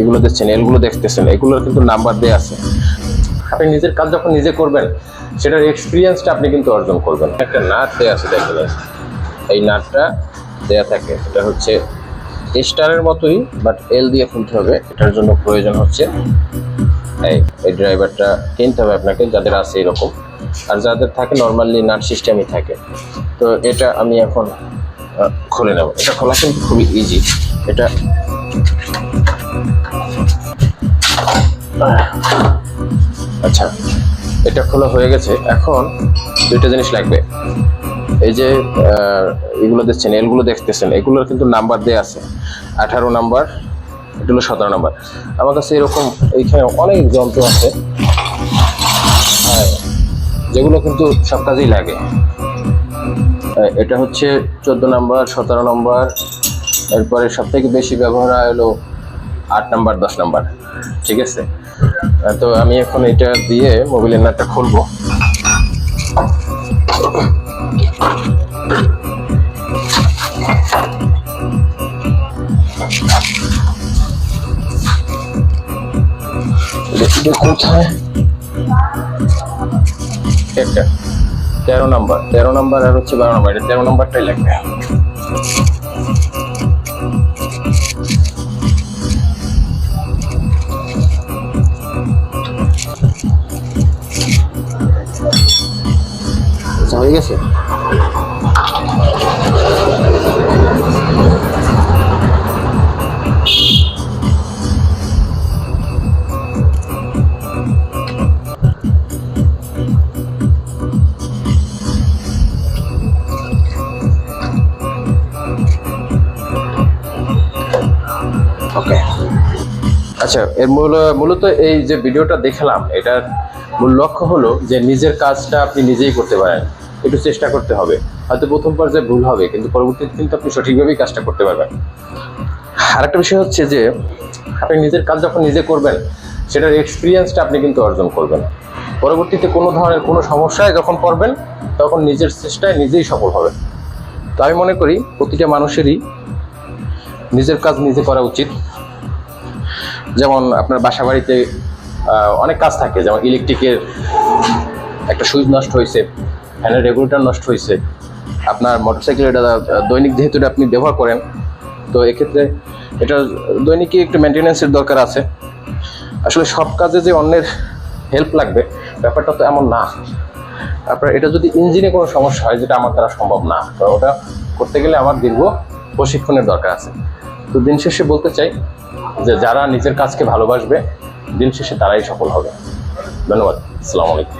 এগুলো দেখছেন, এলগুলো দেখতেছেন, এগুলোর কিন্তু নাম্বার দেওয়া আছে। আপনি নিজের কাজ যখন নিজে করবেন, সেটার এক্সপিরিয়েন্সটা আপনি কিন্তু অর্জন করবেন। একটা নাট দেওয়া আছে দেখবেন এই। নাটটা দেয়া থাকে, এটা হচ্ছে স্টারের মতোই বাট এল দিয়ে খুলতে হবে, এটার জন্য প্রয়োজন হচ্ছে, এই এই ড্রাইভারটা কিনতে হবে আপনাকে, যাদের আছে এরকম। আর যাদের থাকে নর্মালি নাট সিস্টেমই থাকে। তো এটা আমি এখন খুলে নেব। এটা খোলা কিন্তু খুবই ইজি এটা আচ্ছা এটা খোলা হয়ে গেছে। এখন দুইটা জিনিস লাগবে। এই যে এগুলো দেখছেন এলগুলো দেখতেছেন, এগুলোর কিন্তু নাম্বার দেওয়া আছে। আঠারো নাম্বার, এটা হলো সতেরো নাম্বার। আমার কাছে এরকম এইখানে অনেক যন্ত্র আছে। যেগুলো কিন্তু সব কাজেই লাগে। এটা হচ্ছে চোদ্দ নাম্বার, সতেরো নাম্বার এরপরে সব থেকে বেশি ব্যবহার হয় হলো আট নাম্বার, দশ নাম্বার। ঠিক আছে? তো আমি এখন এটা দিয়ে মোবাইলের নাটটা খুলবো। তেরো নাম্বার। তেরো নাম্বার আর হচ্ছে বারো নাম্বার। এটা তেরো নাম্বারটাই লাগবে। হয়ে গেছে। ওকে আচ্ছা এর মূল, মূলত এই যে ভিডিওটা দেখলাম, এটার মূল লক্ষ্য হলো যে নিজের কাজটা আপনি নিজেই করতে পারেন। একটু চেষ্টা করতে হবে। হয়তো প্রথম পর্যায়ে ভুল হবে, কিন্তু পরবর্তীতে কিন্তু আপনি সঠিকভাবেই কাজটা করতে পারবেন। আর একটা বিষয় হচ্ছে যে, আপনি নিজের কাজ যখন নিজে করবেন, সেটার এক্সপিরিয়েন্সটা আপনি কিন্তু অর্জন করবেন। পরবর্তীতে কোনো ধরনের কোনো সমস্যায় যখন পড়বেন, তখন নিজের চেষ্টায় নিজেই সফল হবেন। তো আমি মনে করি, প্রতিটা মানুষেরই নিজের কাজ নিজে করা উচিত। যেমন আপনার বাসা বাড়িতে অনেক কাজ থাকে, যেমন ইলেকট্রিকের একটা সুইচ নষ্ট হয়েছে। ফ্যানের রেগুলেটর নষ্ট হয়েছে আপনার মোটরসাইকেল এটা, দৈনিক যেহেতু এটা আপনি ব্যবহার করেন, তো এক্ষেত্রে এটা দৈনিকই একটু মেনটেন্যান্সের দরকার আছে। আসলে সব কাজে যে অন্যের হেল্প লাগবে, ব্যাপারটা তো এমন না। আপনার এটা যদি ইঞ্জিনে কোনো সমস্যা হয়, যেটা আমার দ্বারা সম্ভব না, তো ওটা করতে গেলে আমার দীর্ঘ প্রশিক্ষণের দরকার আছে। তো দিন শেষে বলতে চাই যে যারা নিজের কাজকে ভালোবাসবে, দিন শেষে তারাই সফল হবে। ধন্যবাদ। আসসালামু আলাইকুম।